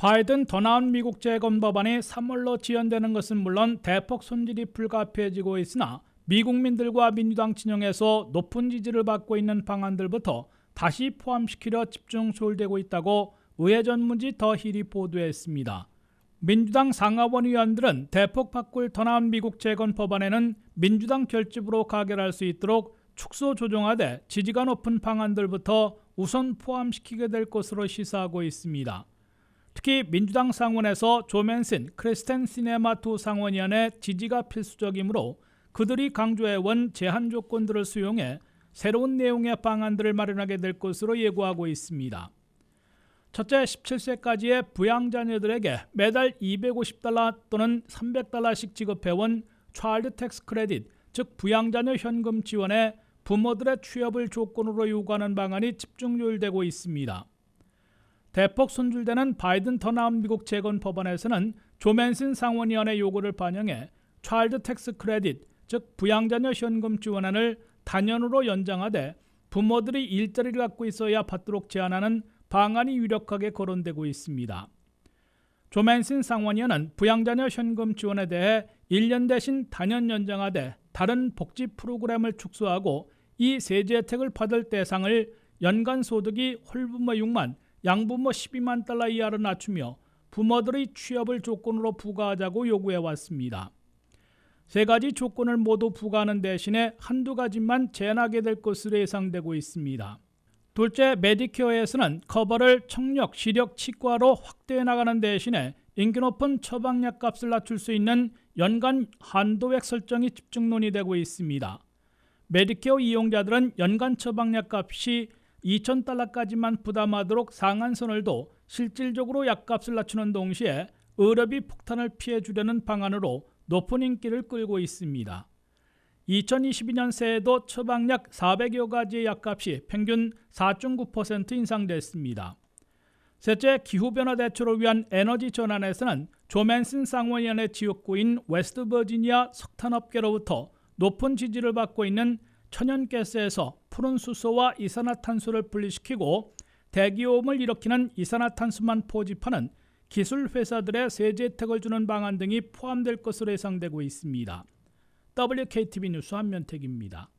바이든 더 나은 미국 재건 법안이 3월로 지연되는 것은 물론 대폭 손질이 불가피해지고 있으나 미국민들과 민주당 진영에서 높은 지지를 받고 있는 방안들부터 다시 포함시키려 집중 조율되고 있다고 의회 전문지 더 힐이 보도했습니다. 민주당 상하원 의원들은 대폭 바꿀 더 나은 미국 재건 법안에는 민주당 결집으로 가결할 수 있도록 축소 조정하되 지지가 높은 방안들부터 우선 포함시키게 될 것으로 시사하고 있습니다. 특히 민주당 상원에서 조맨슨, 크리스텐 시네마 두 상원의원의 지지가 필수적이므로 그들이 강조해온 제한 조건들을 수용해 새로운 내용의 방안들을 마련하게 될 것으로 예고하고 있습니다. 첫째, 17세까지의 부양자녀들에게 매달 250달러 또는 300달러씩 지급해온 차일드 텍스 크레딧, 즉 부양자녀 현금 지원에 부모들의 취업을 조건으로 요구하는 방안이 집중 조율되고 있습니다. 대폭 손질되는 바이든 더 나은 미국 재건 법안에서는 조맨슨 상원의원의 요구를 반영해 차일드 텍스 크레딧, 즉 부양자녀 현금 지원안을 단연으로 연장하되 부모들이 일자리를 갖고 있어야 받도록 제한하는 방안이 유력하게 거론되고 있습니다. 조맨슨 상원의원은 부양자녀 현금 지원에 대해 1년 대신 단연 연장하되 다른 복지 프로그램을 축소하고 이 세제 혜택을 받을 대상을 연간 소득이 홀부모 6만, 양부모 12만 달러 이하로 낮추며 부모들의 취업을 조건으로 부과하자고 요구해 왔습니다. 세 가지 조건을 모두 부과하는 대신에 한두 가지만 제한하게 될 것으로 예상되고 있습니다. 둘째, 메디케어에서는 커버를 청력, 시력, 치과로 확대해 나가는 대신에 인기 높은 처방약 값을 낮출 수 있는 연간 한도액 설정이 집중 논의되고 있습니다. 메디케어 이용자들은 연간 처방약 값이 2,000달러까지만 부담하도록 상한선을 둬 실질적으로 약값을 낮추는 동시에 의료비 폭탄을 피해 주려는 방안으로 높은 인기를 끌고 있습니다. 2022년 새에도 처방약 400여 가지의 약값이 평균 4.9% 인상됐습니다. 셋째, 기후변화 대처를 위한 에너지 전환에서는 조맨슨 상원위원회 지역구인 웨스트버지니아 석탄업계로부터 높은 지지를 받고 있는 천연가스에서 푸른 수소와 이산화탄소를 분리시키고 대기오염을 일으키는 이산화탄소만 포집하는 기술 회사들의 세제 혜택을 주는 방안 등이 포함될 것으로 예상되고 있습니다. WKTV 뉴스 한면택입니다.